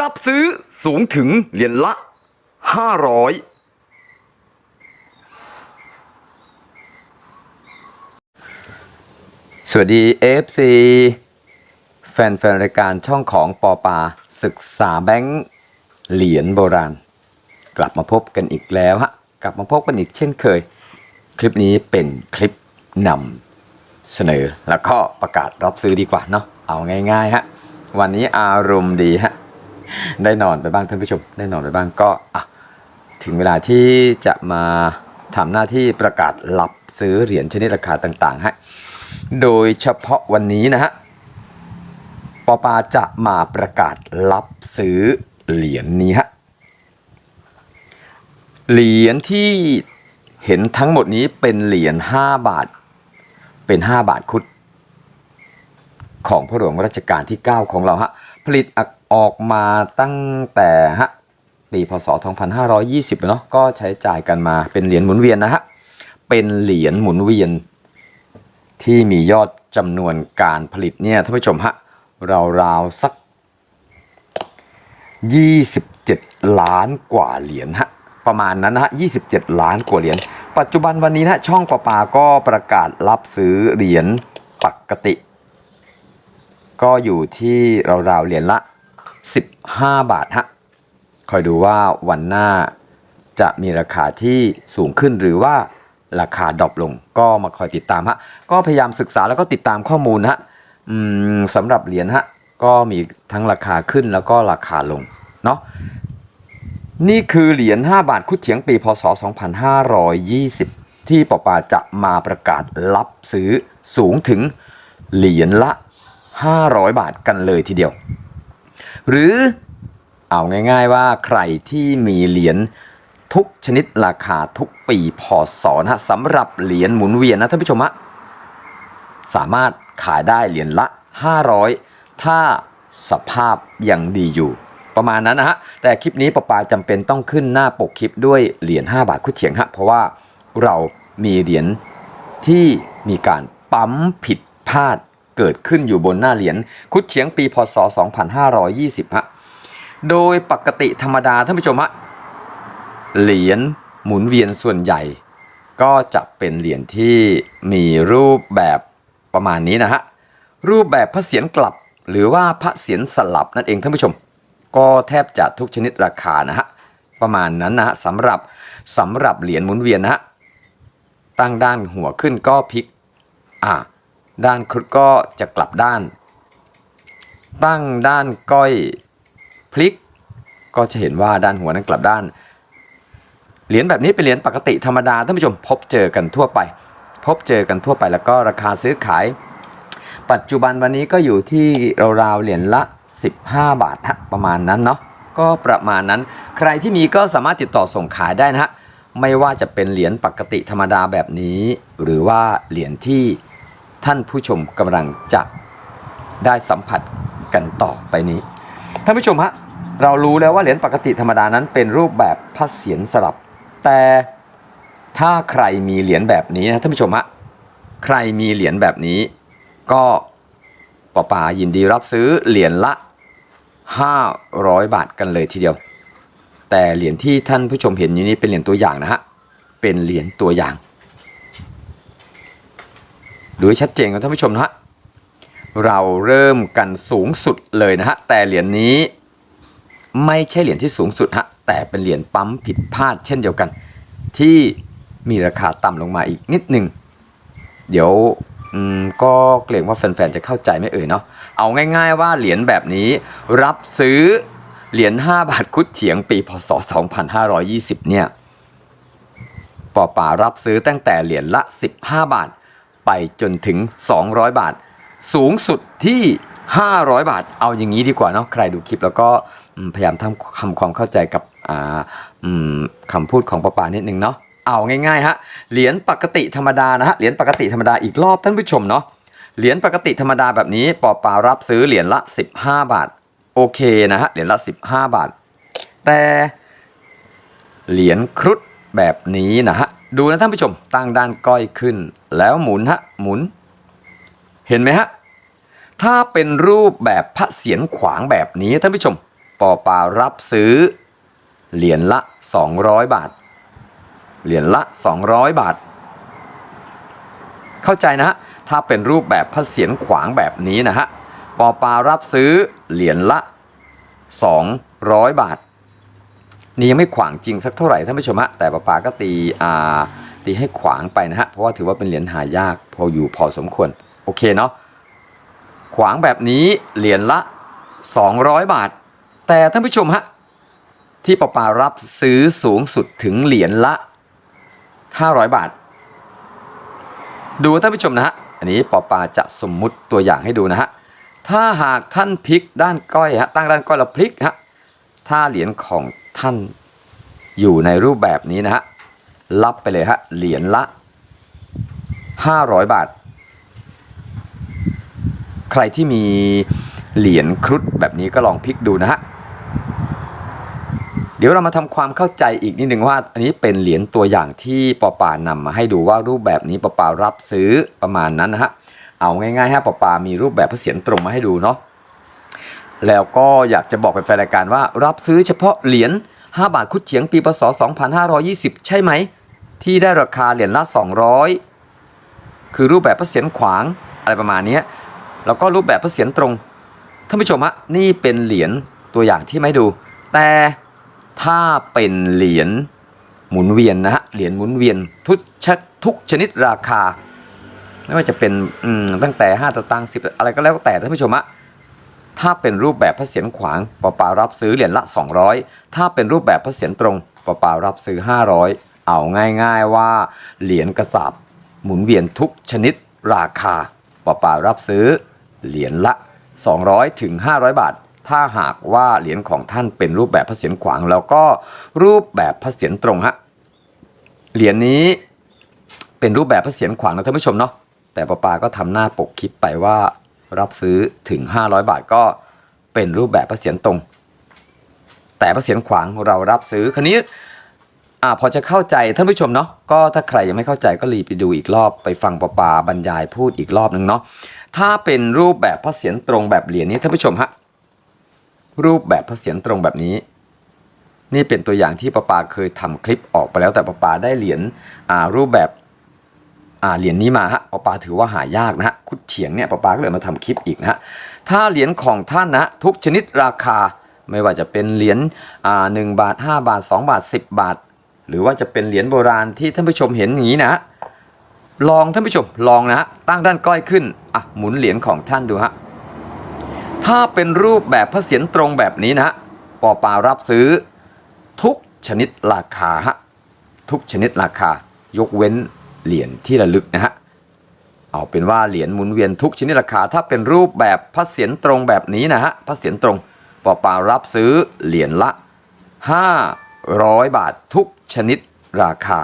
รับซื้อสูงถึงเหรียญละ 500สวัสดี FC แฟนๆรายการช่องของปอปา ศึกษาแบงค์เหรียญโบราณ กลับมาพบกันอีกแล้วฮะ กลับมาพบกันอีกเช่นเคย คลิปนี้เป็นคลิปนำเสนอแล้วก็ประกาศรับซื้อดีกว่าเนาะเอาง่ายๆฮะ วันนี้อารมณ์ดีฮะ ได้นอนไปบ้างท่านผู้ชมได้นอนไปบ้างก็อะถึงเวลาที่จะมาทำหน้าที่ประกาศรับซื้อเหรียญชนิดราคาต่างๆฮะโดยเฉพาะวันนี้นะฮะปปาจะมาประกาศรับซื้อเหรียญนี้ฮะเหรียญที่เห็นทั้งหมดนี้เป็นเหรียญ5บาท เป็น 5 บาทคุด ของพระหลวงรัชกาลที่ 9 ของเราฮะผลิตอ ออกมาตั้งแต่ฮะปีพศ 2520เนาะก็ใช้จ่ายกันมาเป็นเหรียญหมุนเวียนนะฮะเป็นเหรียญหมุนเวียน ที่มียอดจำนวนการผลิตเนี่ยท่านผู้ชมฮะราวๆสัก 27 ล้านกว่าเหรียญฮะประมาณนั้นนะฮะ27 ล้านกว่าเหรียญปัจจุบันวันนี้นะฮะช่องประปาก็ประกาศรับซื้อเหรียญปกติ ก็อยู่ที่ราวๆเหรียญละ 15 บาทฮะคอยดูว่าวันหน้าจะมีราคาที่สูงขึ้นหรือว่าราคาดรอปลงก็มาคอยติดตามฮะก็พยายามศึกษาแล้วก็ติดตามข้อมูลนะฮะอืมสำหรับเหรียญฮะก็มีทั้งราคาขึ้นแล้วก็ราคาลงเนาะนี่คือเหรียญ5บาทคุดเถียงปีพศ 2520 ที่ปปาจะมาประกาศรับซื้อสูงถึงเหรียญละ 500 บาทกันเลยทีเดียว หรือเอาง่ายๆว่าใครที่มีเหรียญทุกชนิดราคาทุกปีพศนะฮะสำหรับเหรียญหมุนเวียนนะท่านผู้ชมฮะสามารถขายได้เหรียญละ 500 ถ้าสภาพยังดีอยู่ ประมาณนั้นนะฮะ แต่คลิปนี้ปอปาจำเป็นต้องขึ้นหน้าปกคลิปด้วยเหรียญ5บาทคุดเฉียงฮะ เพราะว่าเรามีเหรียญที่มีการปั๊มผิดพลาด เกิดขึ้นอยู่บนหน้าเหรียญคุดเฉียงปีพศ 2520ฮะโดยปกติธรรมดาท่านผู้ชมฮะเหรียญหมุนเวียนส่วนใหญ่ ก็จะเป็นเหรียญที่มีรูปแบบประมาณนี้นะฮะรูปแบบพระเศียรกลับ หรือว่าพระเศียรสลับนั่นเองท่านผู้ชม ก็แทบจะทุกชนิดราคานะฮะประมาณนั้นนะฮะสำหรับสำหรับเหรียญหมุนเวียนนะฮะตั้งด้านหัวขึ้นก็พลิกอ่า ด้านครุฑก็จะกลับด้าน ตั้งด้านก้อยพลิก ก็จะเห็นว่าด้านหัวนั้นกลับด้าน เหรียญแบบนี้เป็นเหรียญปกติธรรมดาท่านผู้ชมพบเจอกันทั่วไป พบเจอกันทั่วไปแล้วก็ราคาซื้อขาย ปัจจุบันวันนี้ก็อยู่ที่ราวๆเหรียญละ 15 บาทฮะประมาณนั้นเนาะก็ประมาณนั้น ใครที่มีก็สามารถติดต่อส่งขายได้นะฮะไม่ว่าจะเป็นเหรียญปกติธรรมดาแบบนี้ หรือว่าเหรียญที่ ท่านผู้ชมกำลังจะได้สัมผัสกันต่อไปนี้ ท่านผู้ชมฮะเรารู้แล้วว่าเหรียญปกติธรรมดานั้นเป็นรูปแบบพระเศียรสลับ แต่ถ้าใครมีเหรียญแบบนี้นะท่านผู้ชมฮะใครมีเหรียญแบบนี้ ก็ปอปายินดีรับซื้อเหรียญละ 500 บาทกันเลยทีเดียว แต่เหรียญที่ท่านผู้ชมเห็นอยู่นี้เป็นเหรียญตัวอย่างนะฮะเป็นเหรียญตัวอย่าง ดูให้ชัดเจนกับท่านผู้ชมนะฮะเราเริ่มกันสูงสุดเลยนะฮะแต่เหรียญนี้ไม่ใช่เหรียญที่สูงสุดฮะแต่เป็นเหรียญปั๊มผิดพลาดเช่นเดียวกัน ที่มีราคาต่ำลงมาอีกนิดหนึ่งเดี๋ยวก็เกรงว่าแฟนๆจะเข้าใจไม่เอ่ยเนาะเอาง่าย ๆ ว่าเหรียญแบบนี้รับซื้อเหรียญ5บาทคุดเฉียงปีพศ 2520 เนี่ยปอป่ารับซื้อตั้งแต่เหรียญละ 15 บาท ไปจนถึง 200 บาท สูงสุดที่ 500 บาท เอาอย่างนี้ดีกว่าเนาะใครดูคลิปแล้วก็พยายามทำคำความเข้าใจกับคำพูดของปอป่านิดนึงเนาะเอาง่ายๆฮะเหรียญปกติธรรมดานะฮะเหรียญปกติธรรมดาอีกรอบท่านผู้ชมเนาะเหรียญปกติธรรมดาแบบนี้ปอปารับซื้อเหรียญละ 15 บาท โอเคนะฮะเหรียญละ 15 บาท แต่เหรียญครุฑแบบนี้นะฮะดูนะท่านผู้ชมตั้งด้านก้อยขึ้น แล้วหมุนฮะหมุน เห็นไหมฮะ ถ้าเป็นรูปแบบพระเศียรขวางแบบนี้ท่านผู้ชมปอปารับซื้อ เหรียญละ 200 บาท เหรียญละ 200 บาท เข้าใจนะฮะ ถ้าเป็นรูปแบบพระเศียรขวางแบบนี้นะฮะปอปารับซื้อเหรียญละ 200 บาท นี่ยังไม่ขวางจริงสักเท่าไหร่ท่านผู้ชมฮะแต่ปอปาก็ตีอ่า ตีให้ขวางไปนะฮะ เพราะว่าถือว่าเป็นเหรียญหายากพออยู่พอสมควร โอเคเนาะ ขวางแบบนี้เหรียญละ 200 บาท แต่ท่านผู้ชมฮะ ที่ปอปารับซื้อสูงสุดถึงเหรียญละ 500 บาท ดูท่านผู้ชมนะฮะ อันนี้ปอปาจะสมมุติตัวอย่างให้ดูนะฮะ ถ้าหากท่านพลิกด้านก้อยฮะ ตั้งด้านก้อยแล้วพลิกฮะ ถ้าเหรียญของท่านอยู่ในรูปแบบนี้นะฮะ รับไปเลยฮะ เหรียญละ 500 บาท ใครที่มีเหรียญครุฑแบบนี้ก็ลองพลิกดูนะฮะ เดี๋ยวเรามาทำความเข้าใจอีกนิดหนึ่งว่า อันนี้เป็นเหรียญตัวอย่างที่ปอปานำมาให้ดูว่ารูปแบบนี้ปอปารับซื้อประมาณนั้นนะฮะ เอาง่ายๆฮะปอปามีรูปแบบพระเศียรตรงมาให้ดูเนาะ แล้วก็อยากจะบอกเป็นแฟนรายการว่า รับซื้อเฉพาะเหรียญ5 บาทคุดเฉียงปีพศ 2520 ใช่ไหม ที่ได้ราคาเหรียญละ 200 คือรูปแบบพระเศียรขวางอะไรประมาณนี้แล้วก็รูปแบบพระเศียรตรงท่านผู้ชมฮะนี่เป็นเหรียญตัวอย่างที่ไม่ดู แต่ถ้าเป็นเหรียญหมุนเวียนนะฮะเหรียญหมุนเวียนทุกชทุกชนิดราคา ไม่ว่าจะเป็นตั้งแต่ 5ตางค์สิบอะไรก็แล้วแต่ท่านผู้ชมฮะถ้าเป็นรูปแบบพระเศียรขวางปอปารับซื้อเหรียญละ 200 ถ้าเป็นรูปแบบพระเศียรตรงปอปารับซื้อ 500 เอาง่ายๆว่าเหรียญกระสาบหมุนเวียนทุกชนิดราคาปอปารับซื้อเหรียญละ 200ถึง500 บาท ถ้าหากว่าเหรียญของท่านเป็นรูปแบบพระเศียรขวาง แล้วก็รูปแบบพระเศียรตรงฮะเหรียญนี้เป็นรูปแบบพระเศียรขวางนะท่านผู้ชมเนาะแต่ปอปาก็ทำหน้าปกคลิปไปว่ารับซื้อถึง 500 บาทก็เป็นรูปแบบพระเศียรตรง แต่พระเศียรขวางเรารับซื้อคันนี้ อ่าพอจะเข้าใจท่านผู้ชมเนาะก็ถ้าใครยังไม่เข้าใจก็รีบไปดูอีกรอบไปฟังปปาบรรยายพูดอีกรอบหนึ่งเนาะถ้าเป็นรูปแบบพระเศียรตรงแบบเหรียญนี้ท่านผู้ชมฮะรูปแบบพระเศียรตรงแบบนี้ นี่เป็นตัวอย่างที่ปปาเคยทำคลิปออกไปแล้วแต่ปปาได้เหรียญอ่ารูปแบบอ่าเหรียญนี้มาฮะปอปาถือว่าหายากนะฮะคุดเฉียงเนี่ยปปาก็เลยมาทำคลิปอีกนะฮะถ้าเหรียญของท่านนะทุกชนิดราคาไม่ว่าจะเป็นเหรียญอ่าหนึ่งบาท 5 บาท 2 บาท 10 บาท หรือว่าจะเป็นเหรียญโบราณที่ท่านผู้ชมเห็นอย่างนี้นะฮะลองท่านผู้ชมลองนะฮะตั้งด้านก้อยขึ้นอะหมุนเหรียญของท่านดูฮะถ้าเป็นรูปแบบพระเศียรตรงแบบนี้นะฮะปอปารับซื้อ ทุกชนิดราคาฮะทุกชนิดราคายกเว้นเหรียญที่ระลึกนะฮะเอาเป็นว่าเหรียญหมุนเวียนทุกชนิดราคา ถ้าเป็นรูปแบบพระเศียรตรงแบบนี้นะฮะพระเศียรตรงปอปารับซื้อเหรียญละ 500 บาททุกชนิดราคา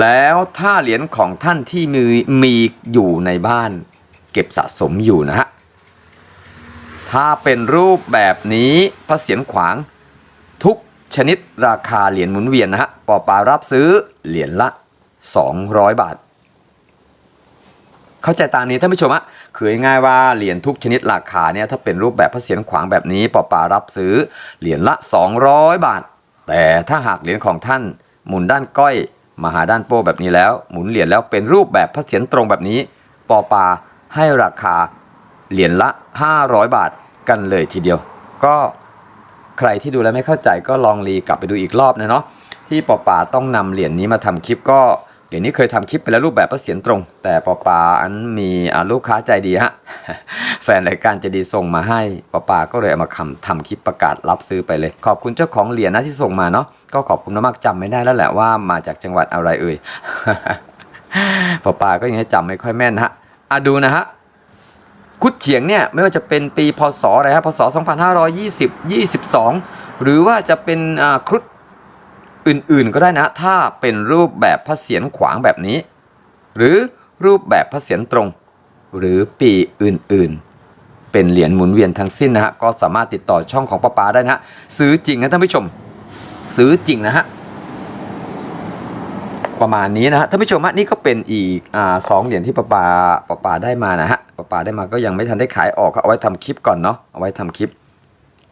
แล้วถ้าเหรียญของท่านที่มีมีอยู่ในบ้าน เก็บสะสมอยู่นะฮะ ถ้าเป็นรูปแบบนี้พระเศียรขวางทุกชนิดราคาเหรียญหมุนเวียนนะฮะปอปารับซื้อเหรียญละ 200 บาท เข้าใจตามนี้ท่านผู้ชมอะคือง่ายว่าเหรียญทุกชนิดราคาเนี่ยถ้าเป็นรูปแบบพระเศียรขวางแบบนี้ปอปารับซื้อเหรียญละ 200 บาท แต่ถ้าหากเหรียญของท่านหมุนด้านก้อยมาหาด้านโป้แบบนี้แล้ว หมุนเหรียญแล้วเป็นรูปแบบพระเศียรตรงแบบนี้ ปอปาให้ราคาเหรียญละ 500 บาทกันเลยทีเดียว ก็ใครที่ดูแล้วไม่เข้าใจก็ลองรีกลับไปดูอีกรอบนะเนาะที่ปอปาต้องนำเหรียญนี้มาทำคลิปก็ เหรียญนี้เคยทำคลิปไปแล้วรูปแบบพระเศียรตรง แต่ปอปาอันมีลูกค้าใจดีฮะ แฟนรายการใจดีส่งมาให้ปอปาก็เลยเอามาคำทำคลิปประกาศรับซื้อไปเลย ขอบคุณเจ้าของเหรียญนะที่ส่งมาเนาะก็ขอบคุณมากๆจำไม่ได้แล้วแหละว่ามาจากจังหวัดอะไรเอ่ยปอปาก็ยังให้จำไม่ค่อยแม่นฮะอะดูนะฮะคุดเฉียงเนี่ยไม่ว่าจะเป็นปีพศอะไรฮะพศ 2520 22 หรือว่าจะเป็นครุฑ อื่นๆก็ได้นะ ถ้าเป็นรูปแบบพระเศียรขวางแบบนี้ หรือรูปแบบพระเศียรตรง หรือปีอื่นๆ เป็นเหรียญหมุนเวียนทั้งสิ้นนะฮะก็สามารถติดต่อช่องของป้าปาได้นะฮะซื้อจริงนะท่านผู้ชม ซื้อจริงนะฮะประมาณนี้นะฮะท่านผู้ชมฮะนี่ก็เป็นอีกอ่าสองเหรียญที่ปะปาปะปาได้มานะฮะปะปาได้มาก็ยังไม่ทันได้ขายออกก็เอาไว้ทำคลิปก่อนเนาะเอาไว้ทำคลิป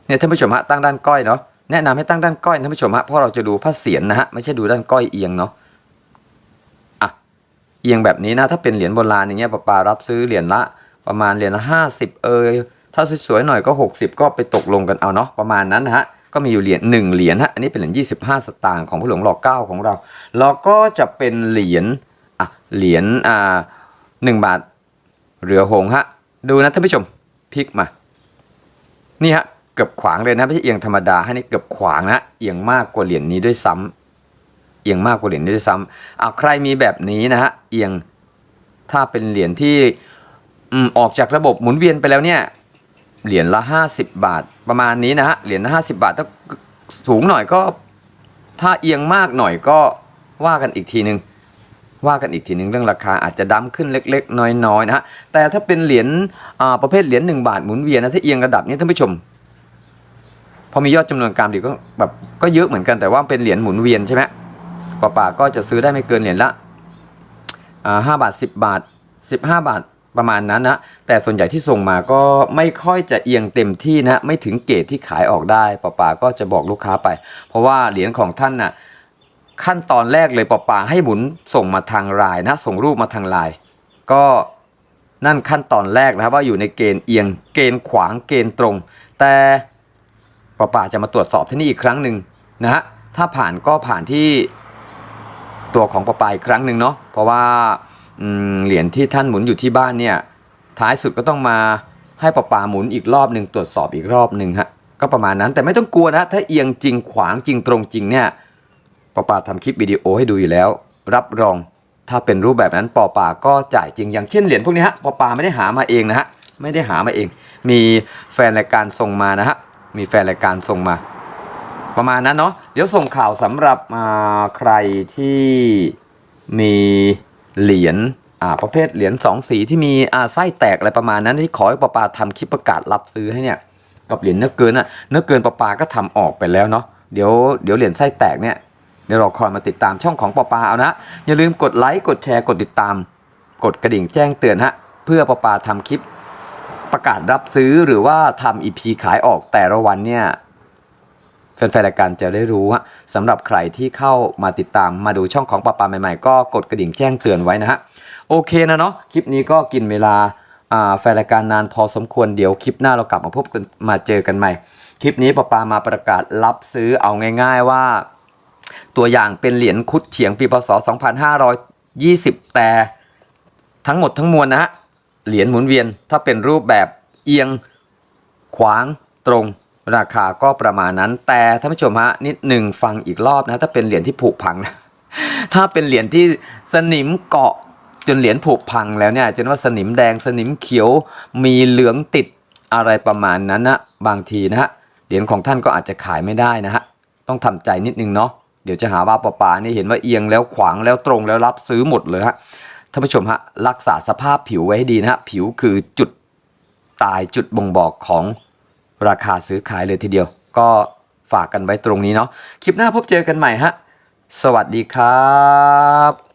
เนี่ยท่านผู้ชมฮะตั้งด้านก้อยเนาะ แนะนำให้ตั้งด้านก้อยท่านผู้ชมฮะเพราะเราจะดูพระเศียรนะฮะไม่ใช่ดูด้านก้อยเอียงเนาะอะเอียงแบบนี้นะถ้าเป็นเหรียญโบราณอย่างเงี้ยป้าปารับซื้อเหรียญละ ประมาณเหรียญละห้าสิบเอยถ้าสวยๆหน่อยก็หกสิบก็ไปตกลงกันเอาเนาะประมาณนั้นนะฮะก็มีอยู่เหรียญหนึ่งเหรียญฮะอันนี้เป็นเหรียญยี่สิบห้าสตางค์ของพระหลวงรอเก้าของเราแล้วก็จะเป็นเหรียญอะเหรียญอ่าหนึ่งบาทเรือหงฮะดูนะท่านผู้ชมพลิกมา นี่ฮะ กือบขวางเลยนะไม่ใช่เอียงธรรมดาให้นี่เกือบขวางนะเอียงมากกว่าเหรียญนี้ด้วยซ้ำเอียงมากกว่าเหรียญนี้ด้วยซ้ำเอาใครมีแบบนี้นะฮะเอียงถ้าเป็นเหรียญที่ออกจากระบบหมุนเวียนไปแล้วเนี่ยเหรียญละห้าสิบบาท ประมาณนี้นะฮะเหรียญละห้าสิบาทถ้าสูงหน่อยก็ ถ้าเอียงมากหน่อยก็ว่ากันอีกทีหนึ่งว่ากันอีกทีหนึ่งเรื่องราคาอาจจะดั้มขึ้นเล็ก ๆ น้อยๆนะฮะแต่ถ้าเป็นเหรียญประเภทเหรียญหนึ่งบาทหมุนเวียนนะถ้าเอียงระดับนี้ท่านผู้ชม พอมียอดจำนวนการดีก็แบบก็เยอะเหมือนกันแต่ว่าเป็นเหรียญหมุนเวียนใช่ไหมป่าป่าก็จะซื้อได้ไม่เกินเหรียญละห้าบาทสิบบาทสิบห้าบาทประมาณนั้นนะแต่ส่วนใหญ่ที่ส่งมาก็ไม่ค่อยจะเอียงเต็มที่นะไม่ถึงเกรดที่ขายออกได้ป่าป่าก็จะบอกลูกค้าไป เพราะว่าเหรียญของท่านน่ะขั้นตอนแรกเลยป่าป่าให้หมุนส่งมาทางไลน์นะ ส่งรูปมาทางไลน์ก็นั่นขั้นตอนแรกนะครับว่าอยู่ในเกณฑ์เอียงเกณฑ์ขวางเกณฑ์ตรง แต่ ป่าป่าจะมาตรวจสอบที่นี่อีกครั้งหนึ่งนะฮะถ้าผ่านก็ผ่านที่ตัวของป่าป่าอีกครั้งหนึ่งเนาะเพราะว่าเหรียญที่ท่านหมุนอยู่ที่บ้านเนี่ยท้ายสุดก็ต้องมาให้ป่าป่าหมุนอีกรอบหนึ่งตรวจสอบอีกรอบหนึ่งฮะก็ประมาณนั้นแต่ไม่ต้องกลัวนะถ้าเอียงจริงขวางจริงตรงจริงเนี่ยป่าป่าทำคลิปวิดีโอให้ดูอยู่แล้ว รับรองถ้าเป็นรูปแบบนั้นปอป่าก็จ่ายจริงอย่างเช่นเหรียญพวกนี้ฮะปอป่าไม่ได้หามาเองนะฮะไม่ได้หามาเอง มีแฟนรายการส่งมานะฮะ มีแฟนรายการส่งมา ประมาณนั้นเนาะเดี๋ยวส่งข่าวสำหรับใครที่มีเหรียญประเภทเหรียญสองสีที่มีไส้แตกอะไรประมาณนั้นที่ขอให้ปปาทำคลิปประกาศรับซื้อให้เนี่ยกับเหรียญเนื้อเกินอะเนื้อเกินปปาก็ทำออกไปแล้วเนาะเดี๋ยวเดี๋ยวเหรียญไส้แตกเนี่ยเดี๋ยวเราคอยมาติดตามช่องของปปาเอานะอย่าลืมกดไลค์กดแชร์กดติดตาม กดกระดิ่งแจ้งเตือนฮะเพื่อปปาทำคลิป ประกาศรับซื้อหรือว่าทำอีพีขายออกแต่ละวันเนี่ยแฟนๆรายการจะได้รู้ฮะสำหรับใครที่เข้ามาติดตามมาดูช่องของปาปาใหม่ๆ ก็กดกระดิ่งแจ้งเตือนไว้นะฮะโอเคนะเนาะคลิปนี้ก็กินเวลาแฟนรายการนานพอสมควรเดี๋ยวคลิปหน้าเรากลับมาพบกันมาเจอกันใหม่ คลิปนี้ปาปามาประกาศรับซื้อเอาง่าย ๆว่า ตัวอย่างเป็นเหรียญคุดเฉียงปีพศ 2520 แต่ทั้งหมดทั้งมวลนะฮะ เหรียญหมุนเวียนถ้าเป็นรูปแบบเอียงขวางตรงราคาก็ประมาณนั้น แต่ท่านผู้ชมฮะนิดหนึ่งฟังอีกรอบนะ ถ้าเป็นเหรียญที่ผุพังนะถ้าเป็นเหรียญที่สนิมเกาะจนเหรียญผุพังแล้วเนี่ยจนว่าสนิมแดงสนิมเขียวมีเหลืองติดอะไรประมาณนั้นนะบางทีนะฮะเหรียญของท่านก็อาจจะขายไม่ได้นะฮะต้องทำใจนิดนึงเนาะเดี๋ยวจะหาว่าปะปานี่เห็นว่าเอียงแล้วขวางแล้วตรงแล้วรับซื้อหมดเลยฮะ ท่านผู้ชมฮะรักษาสภาพผิวไว้ให้ดีนะฮะผิวคือจุดตายจุดบ่งบอกของราคาซื้อขายเลยทีเดียว ก็ฝากกันไว้ตรงนี้เนาะคลิปหน้าพบเจอกันใหม่ฮะสวัสดีครับ